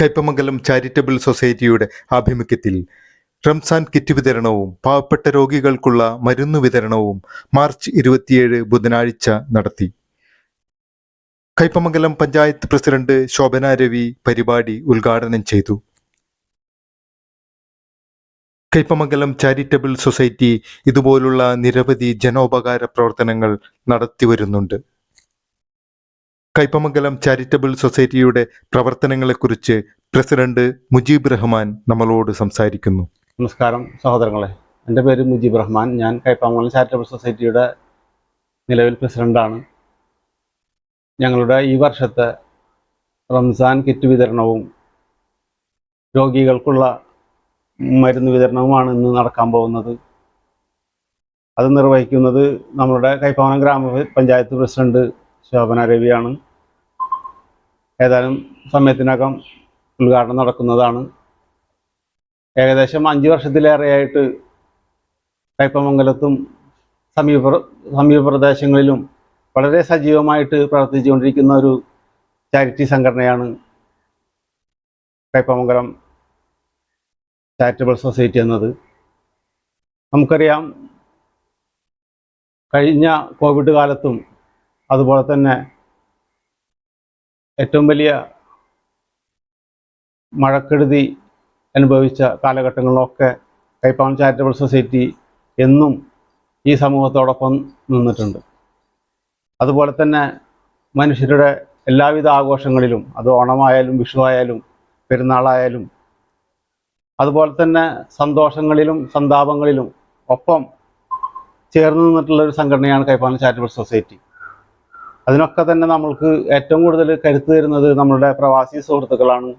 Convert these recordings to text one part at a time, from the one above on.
Kaipamangalam charitable സൊസൈറ്റിയുടെ ആഭിമുഖ്യത്തിൽ Ramzan kit വിതരണവും പാവപ്പെട്ട രോഗികൾക്കുള്ള മരുന്ന് വിതരണവും മാർച്ച് ഇരുപത്തിയേഴ് ബുധനാഴ്ച നടത്തി. കൈപ്പമംഗലം പഞ്ചായത്ത് പ്രസിഡന്റ് ശോഭന രവി പരിപാടി ഉദ്ഘാടനം ചെയ്തു. കൈപ്പമംഗലം ചാരിറ്റബിൾ സൊസൈറ്റി ഇതുപോലുള്ള നിരവധി ജനോപകാര പ്രവർത്തനങ്ങൾ നടത്തിവരുന്നുണ്ട്. കയ്പമംഗലം ചാരിറ്റബിൾ സൊസൈറ്റിയുടെ പ്രവർത്തനങ്ങളെക്കുറിച്ച് പ്രസിഡന്റ് മുജീബ് റഹ്മാൻ നമ്മളോട് സംസാരിക്കുന്നു. നമസ്കാരം സഹോദരങ്ങളെ. എന്റെ പേര് മുജീബ് റഹ്മാൻ. ഞാൻ കൈപ്പമംഗലം ചാരിറ്റബിൾ സൊസൈറ്റിയുടെ നിലവിൽ പ്രസിഡന്റാണ്. ഞങ്ങളുടെ ഈ വർഷത്തെ റംസാൻ കിറ്റ് വിതരണവും രോഗികൾക്കുള്ള മരുന്ന് വിതരണവുമാണ് ഇന്ന് നടക്കാൻ പോകുന്നത്. അത് നിർവഹിക്കുന്നത് നമ്മുടെ കൈപ്പവനം ഗ്രാമപഞ്ചായത്ത് പ്രസിഡന്റ് ശോഭന രവിയാണ്. ഏതാനും സമയത്തിനകം ഉദ്ഘാടനം നടക്കുന്നതാണ്. ഏകദേശം അഞ്ച് വർഷത്തിലേറെയായിട്ട് കയ്പമംഗലത്തും സമീപ സമീപ പ്രദേശങ്ങളിലും വളരെ സജീവമായിട്ട് പ്രവർത്തിച്ചുകൊണ്ടിരിക്കുന്ന ഒരു ചാരിറ്റി സംഘടനയാണ് കയ്പമംഗലം ചാരിറ്റബിൾ സൊസൈറ്റി എന്നത്. നമുക്കറിയാം കഴിഞ്ഞ കോവിഡ് കാലത്തും അതുപോലെ തന്നെ ഏറ്റവും വലിയ മഴക്കെടുതി അനുഭവിച്ച കാലഘട്ടങ്ങളിലൊക്കെ കൈപ്പാവൻ ചാരിറ്റബിൾ സൊസൈറ്റി എന്നും ഈ സമൂഹത്തോടൊപ്പം നിന്നിട്ടുണ്ട്. അതുപോലെ തന്നെ മനുഷ്യരുടെ എല്ലാവിധ ആഘോഷങ്ങളിലും അത് ഓണമായാലും വിഷുവായാലും പെരുന്നാളായാലും അതുപോലെ തന്നെ സന്തോഷങ്ങളിലും സന്താപങ്ങളിലും ഒപ്പം ചേർന്ന് നിന്നിട്ടുള്ള ഒരു സംഘടനയാണ് കൈപ്പാവൻ ചാരിറ്റബിൾ സൊസൈറ്റി അതിനൊക്കെ തന്നെ നമ്മൾക്ക് ഏറ്റവും കൂടുതൽ കരുത്ത് തരുന്നത് നമ്മളുടെ പ്രവാസി സുഹൃത്തുക്കളാണ്.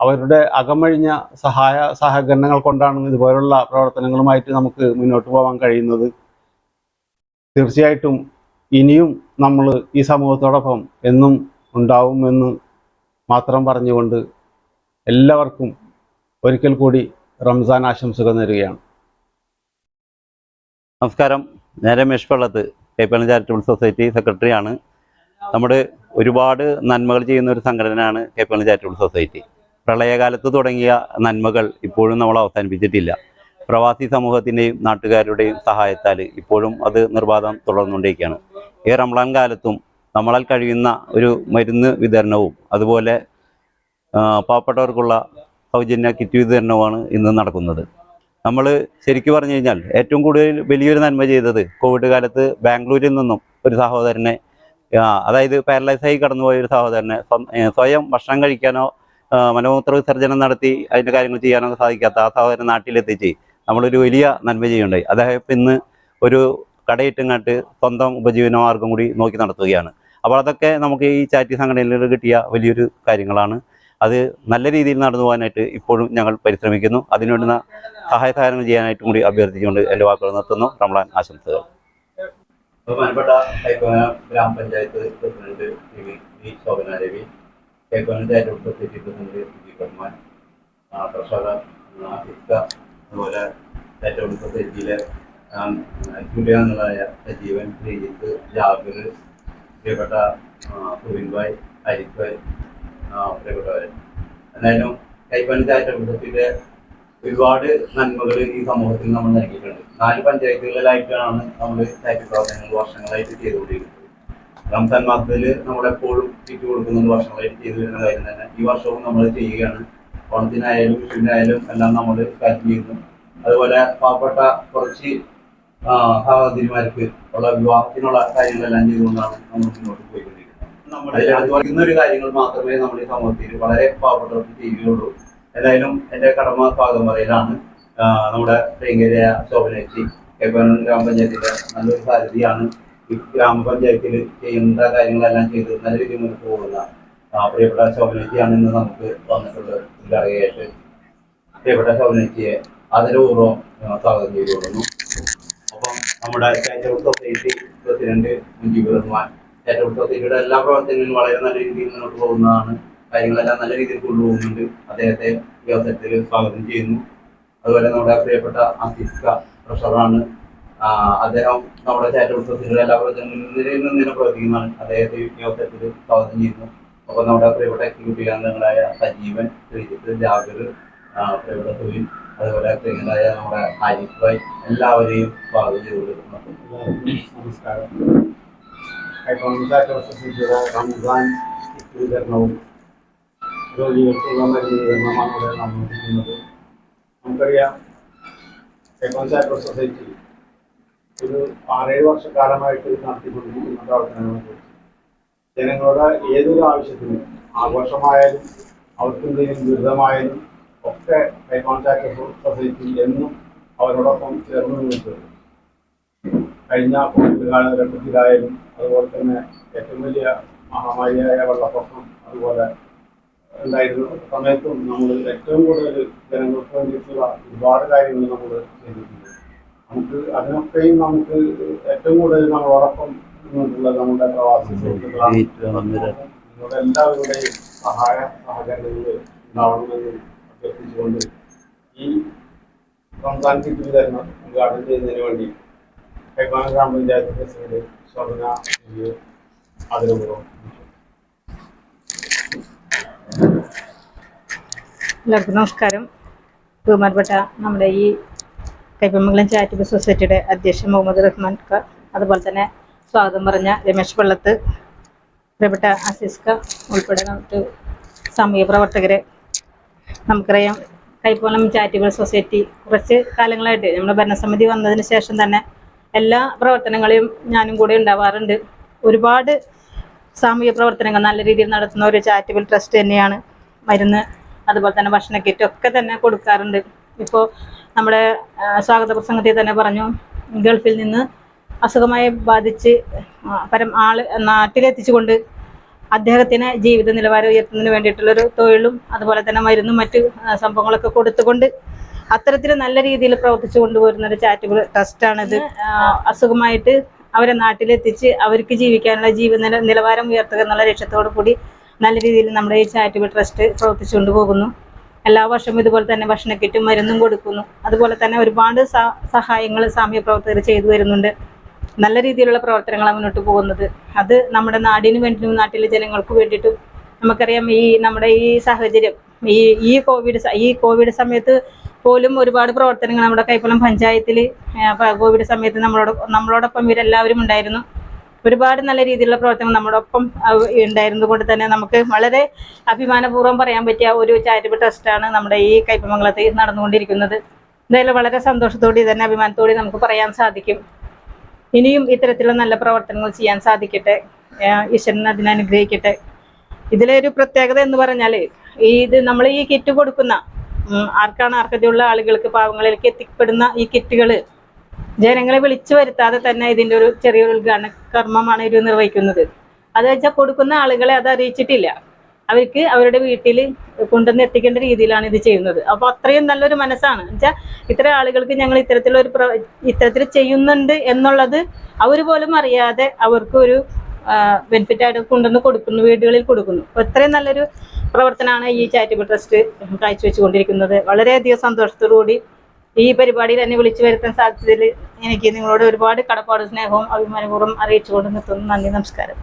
അവരുടെ അകമഴിഞ്ഞ സഹായ സഹകരണങ്ങൾ കൊണ്ടാണ് ഇതുപോലുള്ള പ്രവർത്തനങ്ങളുമായിട്ട് നമുക്ക് മുന്നോട്ട് പോകാൻ കഴിയുന്നത്. തീർച്ചയായിട്ടും ഇനിയും നമ്മൾ ഈ സമൂഹത്തോടൊപ്പം എന്നും ഉണ്ടാവുമെന്ന് മാത്രം പറഞ്ഞുകൊണ്ട് എല്ലാവർക്കും ഒരിക്കൽ കൂടി റംസാൻ ആശംസകൾ നേരുകയാണ്. നമസ്കാരം. ഞാൻ രമേഷ് പള്ളത്ത് കൈപ്പള്ളി ചാരിറ്റബിൾ സൊസൈറ്റി സെക്രട്ടറിയാണ് നമ്മുടെ ഒരുപാട് നന്മകൾ ചെയ്യുന്ന ഒരു സംഘടനയാണ് കൈപ്പള്ളി ചാരിറ്റബിൾ സൊസൈറ്റി. പ്രളയകാലത്ത് തുടങ്ങിയ നന്മകൾ ഇപ്പോഴും നമ്മൾ അവസാനിപ്പിച്ചിട്ടില്ല. പ്രവാസി സമൂഹത്തിന്റെയും നാട്ടുകാരുടെയും സഹായത്താൽ ഇപ്പോഴും അത് നിർബാധം തുടർന്നുകൊണ്ടിരിക്കുകയാണ്. ഈ റംളാൻ കാലത്തും നമ്മളാൽ കഴിയുന്ന ഒരു മരുന്ന് വിതരണവും അതുപോലെ പാവപ്പെട്ടവർക്കുള്ള സൗജന്യ കിറ്റ് വിതരണവുമാണ് ഇന്ന് നടക്കുന്നത്. നമ്മൾ ശരിക്കും പറഞ്ഞു കഴിഞ്ഞാൽ ഏറ്റവും കൂടുതൽ വലിയൊരു നന്മ ചെയ്തത് കോവിഡ് കാലത്ത് ബാംഗ്ലൂരിൽ നിന്നും ഒരു സഹോദരനെ അതായത് പാരലൈസ് ആയി കടന്നുപോയ ഒരു സഹോദരനെ സ്വയം ഭക്ഷണം കഴിക്കാനോ മലമൂത്ര വിസർജനം നടത്തി അതിന്റെ കാര്യങ്ങൾ ചെയ്യാനോ സാധിക്കാത്ത ആ സഹോദരൻ നാട്ടിലെത്തിച്ച് നമ്മളൊരു വലിയ നന്മ ചെയ്യുന്നുണ്ടായി അദ്ദേഹം ഇന്ന് ഒരു കടയിട്ടുങ്ങാട്ട് സ്വന്തം ഉപജീവനമാർഗം കൂടി നോക്കി നടത്തുകയാണ്. അപ്പോൾ അതൊക്കെ നമുക്ക് ഈ ചാറ്റി സംഘടനയിൽ കിട്ടിയ വലിയൊരു കാര്യങ്ങളാണ്. അത് നല്ല രീതിയിൽ നടന്നു പോകാനായിട്ട് ഇപ്പോഴും ഞങ്ങൾ പരിശ്രമിക്കുന്നു. അതിനുവേണ്ടുന്ന സഹായ സഹായങ്ങൾ ചെയ്യാനായിട്ടും കൂടി അഭ്യർത്ഥിച്ചുകൊണ്ട് എന്റെ വാക്കുകൾ നിർത്തുന്നു. റംലാൻ ആശംസകൾ. ബഹുമാനപ്പെട്ട കൈക്കോന ഗ്രാമപഞ്ചായത്ത് president V Shobhana Ravi Kaikkona charitable society president G Rahman treasurer Iska അതുപോലെ ചാരിറ്റബിൾ സൊസൈറ്റിയിലെ ജൂലിയാംഗങ്ങളായ സജീവൻ ശ്രീജിത്ത് ജാബിർ പ്രിയപ്പെട്ട സുബിൻ ഭായ് ഹരിഫ് ഭായ് പ്രിയപ്പെട്ടവരെ. എന്തായാലും കൈപ്പണി ചാരിറ്റബിൾ സൊസൈറ്റിയുടെ ഒരുപാട് നന്മകൾ ഈ സമൂഹത്തിൽ നമ്മൾ നൽകിയിട്ടുണ്ട്. നാല് പഞ്ചായത്തുകളിലായിട്ടാണ് നമ്മൾ ചാരിറ്റി പ്രവർത്തനങ്ങൾ വർഷങ്ങളായിട്ട് ചെയ്തുകൊണ്ടിരിക്കുന്നത്. റംസാൻ മാസത്തിൽ നമ്മളെപ്പോഴും കിറ്റ് കൊടുക്കുന്നത് വർഷങ്ങളായിട്ട് ചെയ്തു വരുന്ന കാര്യം തന്നെ ഈ വർഷവും നമ്മൾ ചെയ്യുകയാണ്. ഓണത്തിനായാലും വിഷുവിനായാലും എല്ലാം നമ്മൾ കാര്യം ചെയ്യുന്നു അതുപോലെ പാവപ്പെട്ട കുറച്ച് സഹോദരിമാർക്ക് ഉള്ള വിവാഹത്തിനുള്ള കാര്യങ്ങളെല്ലാം ചെയ്തുകൊണ്ടാണ് നമ്മൾ മുന്നോട്ട് പോയിക്കൊണ്ടിരിക്കുന്നത്. നമ്മുടെ ഒരു കാര്യങ്ങൾ മാത്രമേ നമ്മൾ ഈ സമൂഹത്തിൽ വളരെ പാവപ്പെട്ടവർക്ക് ചെയ്യുകയുള്ളൂ. എന്തായാലും എന്റെ കടമ ഭാഗം പറയലാണ് നമ്മുടെ പ്രിയങ്കരയ ശോഭനേച്ചി കേപ്പനൂർ ഗ്രാമപഞ്ചായത്തിന്റെ നല്ലൊരു സാരഥിയാണ് ഈ ഗ്രാമപഞ്ചായത്തിൽ ചെയ്യേണ്ട കാര്യങ്ങളെല്ലാം ചെയ്ത് നല്ല രീതിയിൽ മുന്നോട്ട് പോകുന്ന പ്രിയപ്പെട്ട ശോഭനേച്ചിയാണ് ഇന്ന് നമുക്ക് വന്നിട്ടുള്ളത്. ഉദ്ഘാടകയായിട്ട് പ്രിയപ്പെട്ട ശോഭനേച്ചിയെ ആദരപൂർവം സ്വാഗതം ചെയ്തു കൊടുക്കുന്നു അപ്പം നമ്മുടെ charitable society president Mujeeb Rahman. Charitable സൊസൈറ്റിയുടെ എല്ലാ പ്രവർത്തനങ്ങളും വളരെ നല്ല രീതിയിൽ മുന്നോട്ട് പോകുന്നതാണ് കാര്യങ്ങളെല്ലാം നല്ല രീതിയിൽ കൊണ്ടുപോകുന്നുണ്ട്. അദ്ദേഹത്തെ വ്യവസായത്തിൽ സ്വാഗതം ചെയ്യുന്നു. അതുപോലെ നമ്മുടെ പ്രിയപ്പെട്ട അസിസ്ക ട്രഷറാണ് അദ്ദേഹം നമ്മുടെ ചാരിറ്റബിൾ എല്ലാ പ്രവർത്തനങ്ങളിലും നിരന്തരം പ്രവർത്തിക്കുന്നതാണ് അദ്ദേഹത്തെ വ്യവസായത്തിൽ സ്വാഗതം ചെയ്യുന്നു. അപ്പോൾ നമ്മുടെ പ്രിയപ്പെട്ട എക്സിക്യൂട്ടീവ് അംഗങ്ങളായ സജീവൻ ശ്രീജിത്ത് ജാബിർ ആ, പ്രിയപ്പെട്ട സുവിൻ അതുപോലെ പ്രിയങ്കരായ നമ്മുടെ ഹാരിഫ് ഭായ് എല്ലാവരെയും സ്വാഗതം ചെയ്തുകൊണ്ടിരിക്കുന്നു. നമസ്കാരം. സൊസൈറ്റിയുടെ രോഗികൾക്കുള്ള മരുന്ന് വിതരണമാണ് ഇവിടെ നടന്നുകൊണ്ടിരിക്കുന്നത് നമുക്കറിയാം സെക്കൻഡ് സൊസൈറ്റി ഒരു ആറേഴ് വർഷക്കാലമായിട്ട് നടത്തിക്കൊണ്ടിരിക്കുന്ന പ്രവർത്തനങ്ങളെ ജനങ്ങളുടെ ഏതൊരു ആവശ്യത്തിനും ആഘോഷമായാലും അവർക്കെന്തെങ്കിലും ദുരിതമായാലും ഒക്കെ കൈപ്പമംഗലം ചാരിറ്റബിൾ സൊസൈറ്റി എന്നും അവരോടൊപ്പം ചേർന്ന് നിൽക്കുന്നത് കഴിഞ്ഞ കോവിഡ് കാലഘട്ടത്തിലായാലും അതുപോലെ തന്നെ ഏറ്റവും വലിയ മഹാമാരിയായ വെള്ളപ്പൊക്കം അതുപോലെ ഉണ്ടായിരുന്ന. സമയത്തും നമ്മൾ ഏറ്റവും കൂടുതൽ ജനങ്ങൾക്ക് വേണ്ടിയിട്ടുള്ള ഒരുപാട് കാര്യങ്ങൾ നമ്മൾ ചെയ്തിട്ടുണ്ട്. നമുക്ക് അതിനൊക്കെയും നമുക്ക് ഏറ്റവും കൂടുതൽ നമ്മളോടൊപ്പം നിന്നിട്ടുള്ള നമ്മുടെ പ്രവാസി സുഹൃത്തുക്കളാണ്. നിങ്ങളുടെ എല്ലാവരുടെയും സഹായ സഹകരണങ്ങൾ ഉണ്ടാവണമെന്ന് അഭ്യർത്ഥിച്ചുകൊണ്ട് ഈ റംസാൻ കിറ്റ് വിതരണം ഉദ്ഘാടനം ചെയ്യുന്നതിന് വേണ്ടി ഹൈബാന ഗ്രാമപഞ്ചായത്ത് പ്രസിഡന്റ് ശോഭന ദേവിയെ ആദരപൂർവം ക്ഷണിക്കുന്നു. എല്ലാവർക്കും നമസ്കാരം. ബഹുമാനപ്പെട്ട നമ്മുടെ ഈ കൈപ്പമംഗലം ചാരിറ്റബിൾ സൊസൈറ്റിയുടെ അധ്യക്ഷൻ മുഹമ്മദ് റഹ്മാൻ ക അതുപോലെ തന്നെ സ്വാഗതം പറഞ്ഞ രമേശ് പള്ളത്ത് പ്രിയപ്പെട്ട അസിസ്ക ഉൾപ്പെടെ നമുക്ക് സാമൂഹ്യ പ്രവർത്തകരെ നമുക്കറിയാം കൈപ്പമംഗലം ചാരിറ്റബിൾ സൊസൈറ്റി കുറച്ച് കാലങ്ങളായിട്ട് നമ്മുടെ ഭരണസമിതി വന്നതിന് ശേഷം തന്നെ എല്ലാ പ്രവർത്തനങ്ങളെയും ഞാനും കൂടെ ഉണ്ടാവാറുണ്ട്. ഒരുപാട് സാമൂഹ്യ പ്രവർത്തനങ്ങൾ നല്ല രീതിയിൽ നടത്തുന്ന ഒരു ചാരിറ്റബിൾ ട്രസ്റ്റ് തന്നെയാണ്. മരുന്ന് അതുപോലെ തന്നെ ഭക്ഷണ കിറ്റ് ഒക്കെ തന്നെ കൊടുക്കാറുണ്ട്. ഇപ്പോൾ നമ്മുടെ സ്വാഗത പ്രസംഗത്തിൽ തന്നെ പറഞ്ഞു ഗൾഫിൽ നിന്ന് അസുഖമായി ബാധിച്ച് പരം ആൾ നാട്ടിലെത്തിച്ചുകൊണ്ട് അദ്ദേഹത്തിന് ജീവിത നിലവാരം ഉയർത്തുന്നതിന് വേണ്ടിയിട്ടുള്ളൊരു തൊഴിലും അതുപോലെ തന്നെ മരുന്നും മറ്റ് സംഭവങ്ങളൊക്കെ കൊടുത്തുകൊണ്ട് അത്തരത്തിൽ നല്ല രീതിയിൽ പ്രവർത്തിച്ചു കൊണ്ടുപോരുന്ന ഒരു ട്രസ്റ്റാണിത് അസുഖമായിട്ട് അവരെ നാട്ടിലെത്തിച്ച് അവർക്ക് ജീവിക്കാനുള്ള ജീവിത നില നിലവാരം ഉയർത്തുക എന്നുള്ള ലക്ഷ്യത്തോടു കൂടി നല്ല രീതിയിൽ നമ്മുടെ ഈ ചാരിറ്റബിൾ ട്രസ്റ്റ് പ്രവർത്തിച്ചുകൊണ്ട് പോകുന്നു. എല്ലാ വർഷവും ഇതുപോലെ തന്നെ ഭക്ഷണ കിറ്റും മരുന്നും കൊടുക്കുന്നു. അതുപോലെ തന്നെ ഒരുപാട് സഹായങ്ങൾ സാമൂഹ്യ പ്രവർത്തകർ ചെയ്തു വരുന്നുണ്ട് നല്ല രീതിയിലുള്ള പ്രവർത്തനങ്ങളാണ് മുന്നോട്ട് പോകുന്നത്. അത് നമ്മുടെ നാടിന് വേണ്ടിയിട്ടും നാട്ടിലെ ജനങ്ങൾക്ക് വേണ്ടിയിട്ടും നമുക്കറിയാം ഈ നമ്മുടെ ഈ സാഹചര്യം. ഈ ഈ കോവിഡ് ഈ കോവിഡ് സമയത്ത് പോലും ഒരുപാട് പ്രവർത്തനങ്ങൾ നമ്മുടെ കൈപ്പളം പഞ്ചായത്തിൽ കോവിഡ് സമയത്ത് നമ്മളോട് നമ്മളോടൊപ്പം ഇവരെല്ലാവരും ഉണ്ടായിരുന്നു. ഒരുപാട് നല്ല രീതിയിലുള്ള പ്രവർത്തനങ്ങൾ നമ്മുടെ ഒപ്പം ഉണ്ടായിരുന്നത് കൊണ്ട് തന്നെ നമുക്ക് വളരെ അഭിമാനപൂർവം പറയാൻ പറ്റിയ ഒരു ചാരിറ്റബിൾ ട്രസ്റ്റാണ് നമ്മുടെ ഈ കൈപ്പമംഗലത്തിൽ നടന്നുകൊണ്ടിരിക്കുന്നത്. എന്തായാലും വളരെ സന്തോഷത്തോടെ തന്നെ അഭിമാനത്തോടെ നമുക്ക് പറയാൻ സാധിക്കും. ഇനിയും ഇത്തരത്തിലുള്ള നല്ല പ്രവർത്തനങ്ങൾ ചെയ്യാൻ സാധിക്കട്ടെ. ഈശ്വരൻ അതിനനുഗ്രഹിക്കട്ടെ ഇതിലെ ഒരു പ്രത്യേകത എന്ന് പറഞ്ഞാൽ ഇത് നമ്മൾ ഈ കിറ്റ് കൊടുക്കുന്ന ആർക്കാണ് അർഹതയുള്ള ആളുകൾക്ക് പാവങ്ങളിലേക്ക് എത്തിപ്പെടുന്ന ഈ കിറ്റുകൾ ജനങ്ങളെ വിളിച്ചു വരുത്താതെ തന്നെ ഇതിന്റെ ഒരു ചെറിയൊരു ഉദ്ഘാടന കർമ്മമാണ് ഇവർ നിർവഹിക്കുന്നത്. അത് വെച്ചാൽ കൊടുക്കുന്ന ആളുകളെ അത് അറിയിച്ചിട്ടില്ല. അവർക്ക് അവരുടെ വീട്ടിൽ കൊണ്ടുവന്ന് എത്തിക്കേണ്ട രീതിയിലാണ് ഇത് ചെയ്യുന്നത്. അപ്പോൾ അത്രയും നല്ലൊരു മനസ്സാണ്. വെച്ചാൽ ഇത്ര ആളുകൾക്ക് ഞങ്ങൾ ഇത്തരത്തിലൊരു പ്ര ഇത്തരത്തിൽ ചെയ്യുന്നുണ്ട് എന്നുള്ളത് അവർ പോലും അറിയാതെ അവർക്കൊരു ബെനിഫിറ്റ് ആയിട്ട് കൊണ്ടുവന്ന് കൊടുക്കുന്നു വീടുകളിൽ കൊടുക്കുന്നു. അപ്പോൾ ഇത്രയും നല്ലൊരു പ്രവർത്തനമാണ് ഈ ചാരിറ്റബിൾ ട്രസ്റ്റ് കാഴ്ചവെച്ചുകൊണ്ടിരിക്കുന്നത്. വളരെയധികം സന്തോഷത്തോടു കൂടി ഈ പരിപാടിയിൽ എന്നെ വിളിച്ചു വരുത്താൻ സാധിച്ചതിൽ എനിക്ക് നിങ്ങളോട് ഒരുപാട് കടപ്പാട് സ്നേഹവും അഭിമാനപൂർവം അറിയിച്ചുകൊണ്ട് നിർത്തുന്നു. നന്ദി നമസ്കാരം.